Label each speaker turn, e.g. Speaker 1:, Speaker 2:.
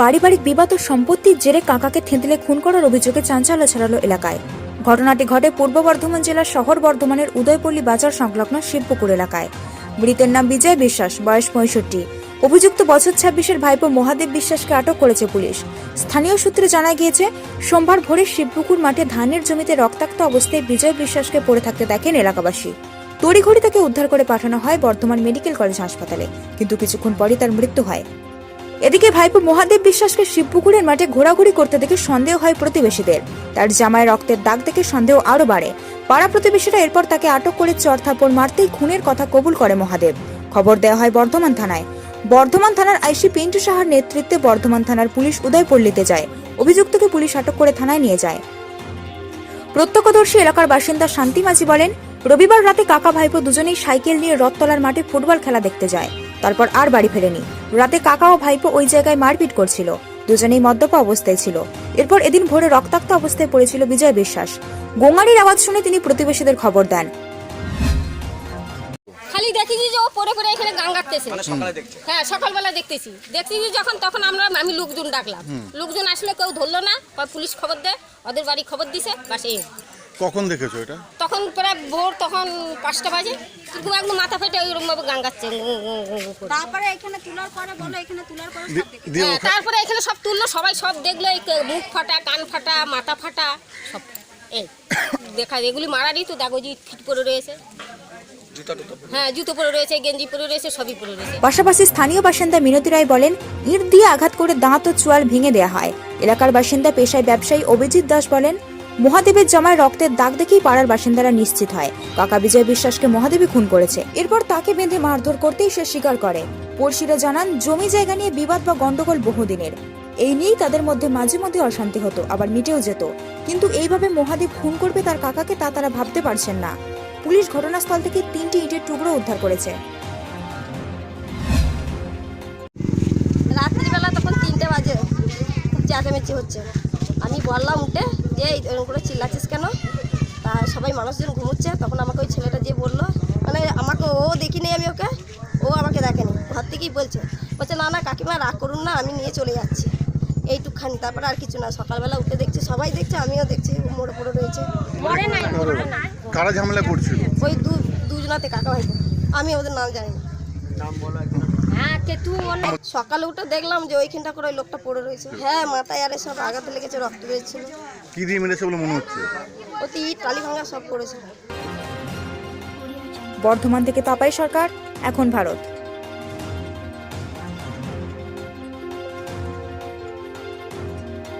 Speaker 1: পারিবারিক বিবাদ ও সম্পত্তির জেরে কাকাকে থেঁতলে খুন করার অভিযোগে চাঞ্চল্য ছড়ালো এলাকায়। ঘটনাটি ঘটে পূর্ব বর্ধমান জেলার শহর বর্ধমানের উদয়পল্লী বাজার সংলগ্ন শিবপুকুর এলাকায়। মৃতের নাম বিজয় বিশ্বাস, বয়স পঁয়ষট্টি। অভিযুক্ত বছর ছাব্বিশের ভাইপো মহাদেব বিশ্বাসকে আটক করেছে পুলিশ। স্থানীয় সূত্রে জানা গিয়েছে, সোমবার ভোরে শিবপুকুর মাঠে ধানের জমিতে রক্তাক্ত অবস্থায় বিজয় বিশ্বাসকে পড়ে থাকতে দেখেন এলাকাবাসী। তড়িঘড়ি তাকে উদ্ধার করে পাঠানো হয় বর্ধমান মেডিকেল কলেজ হাসপাতালে। কিন্তু কিছুক্ষণ পরই তার মৃত্যু হয়। এদিকে ভাইপো মহাদেব বিশ্বাসকে শিবপুকুরের মাঠে ঘোরাঘুরি করতে দেখে সন্দেহ হয় প্রতিবেশীদের। তার জামায় রক্তের দাগ দেখে সন্দেহ আরও বাড়ে। পাড়া প্রতিবেশীরা এরপর তাকে আটক করে চর থাপড় মারতেই খুনের কথা কবুল করে মহাদেব। খবর দেওয়া হয় বর্ধমান থানায়। বর্ধমান থানার আইসি পিন্টু সাহার নেতৃত্বে বর্ধমান থানার পুলিশ উদয়পল্লীতে যায়। অভিযুক্তকে পুলিশ আটক করে থানায় নিয়ে যায়। প্রত্যক্ষদর্শী এলাকার বাসিন্দা শান্তি মাঝি বলেন, রবিবার রাতে কাকা ভাইপো দুজনেই সাইকেল নিয়ে রথতলার মাঠে ফুটবল খেলা দেখতে যায়। তারপর আর বাড়ি ফেরেনি। রাতে কাকা ও ভাইপো ওই জায়গায় মারপিট করছিল। দুজনেই মদ্যপ অবস্থায় ছিল। এরপর এদিন ভোরে রক্তাক্ত অবস্থায় পড়েছিল বিজয় বিশ্বাস। গোঙানির আওয়াজ শুনে তিনি প্রতিবেশীদের খবর দেন।
Speaker 2: খালি দেখেছি যে ও পরে পরে এখানে গান গাইতেছে।
Speaker 3: মানে সকালে দেখছে।
Speaker 2: হ্যাঁ সকালবেলা দেখতেছি। দেখতেছি যখন তখন আমরা আমি লোকজন ডাকলাম। লোকজন আসলে কেউ ধরলো না। পুলিশ খবর দেয় ওদের বাড়ি খবর দিছে বাস এই।
Speaker 4: কখন দেখেছ এটা?
Speaker 2: তখন প্রায় ভোর তখন পাঁচটা বাজে কিন্তু একদম মাথা ফেটে ওইরকম ভাবে গান গাচ্ছে করে।
Speaker 5: তারপরে এখানে তোলার পরে বলো এখানে তোলার পরে সব
Speaker 4: দি-
Speaker 5: দেখি।
Speaker 4: দিয়ে
Speaker 2: হ্যাঁ, তারপরে এখানে সব তুললো সবাই সব দেখল মুখ ফাটা কান ফাটা মাথা ফাটা সব এই দেখা এগুলি মারারই তো দেখো যে ফিট পরে রয়েছে হ্যাঁ জুতো পরে রয়েছে গেঞ্জি পরে রয়েছে সবই পরে রয়েছে
Speaker 1: পাশাপাশি স্থানীয় বাসিন্দা মিনতি রায় বলেন ইট দিয়ে আঘাত করে দাঁত ও চোয়াল ভেঙে দেওয়া হয় এলাকার বাসিন্দা পেশায় ব্যবসায়ী অভিজিৎ দাস বলেন মহাদেবের জামায় রক্তের দাগ দেখেই পাড়ার বাসিন্দারা নিশ্চিত হয়। কাকা বিজয় বিশ্বাসকে মহাদেবী খুন করেছে। এরপর তাকে বেঁধে মারধর করতেই সে স্বীকার করে। পড়শিরা জানান, জমি জায়গা নিয়ে বিবাদ বা গন্ডগোল বহুদিনের। এই নিয়েই তাদের মধ্যে মাঝে মধ্যে অশান্তি হতো, আবার মিটেও যেত। কিন্তু এইভাবে মহাদেব খুন করবে তার কাকাকে তা তারা ভাবতে পারছেন না। পুলিশ ঘটনাস্থল থেকে তিনটি ইটের টুকরো উদ্ধার করেছে।
Speaker 5: রাত্রিবেলা তখন তিনটে বাজে। খুব চেঁচামেচি হচ্ছে। আমি বললাম উঠে যে এই এরকম করে চিল্লাচ্ছিস কেন? তা সবাই মানুষজন ঘুমোচ্ছে। তখন আমাকে ওই ছেলেটা যে বলল মানে আমাকে ও দেখিনি আমি ওকে ও আমাকে দেখেনি ঘর থেকেই বলছে। বলছে না না কাকিমা রাগ করুন না আমি নিয়ে চলে যাচ্ছি। এইটুকখানি তারপরে আর কিছু না সকালবেলা উঠে দেখছি সবাই দেখছে আমিও দেখছি ও মোড়ে পড়ে রয়েছে।
Speaker 4: কারা ঝামেলা করছিল?
Speaker 5: ওই দু দুজনাতে কাকা ভাই আমি ওদের নাম জানি না। সকালে উঠে দেখলাম যে ওইখানটা করে ওই লোকটা পড়ে রয়েছে। হ্যাঁ মাথায় আরে সব আঘাত লেগেছে রক্ত বেরোচ্ছিল।
Speaker 4: কি দিয়ে মেরেছে বলে মনে হচ্ছে?
Speaker 5: অতি ইট টালি ভাঙা সব করেছে।
Speaker 1: বর্ধমান থেকে তাপাই সরকার এখন ভারত।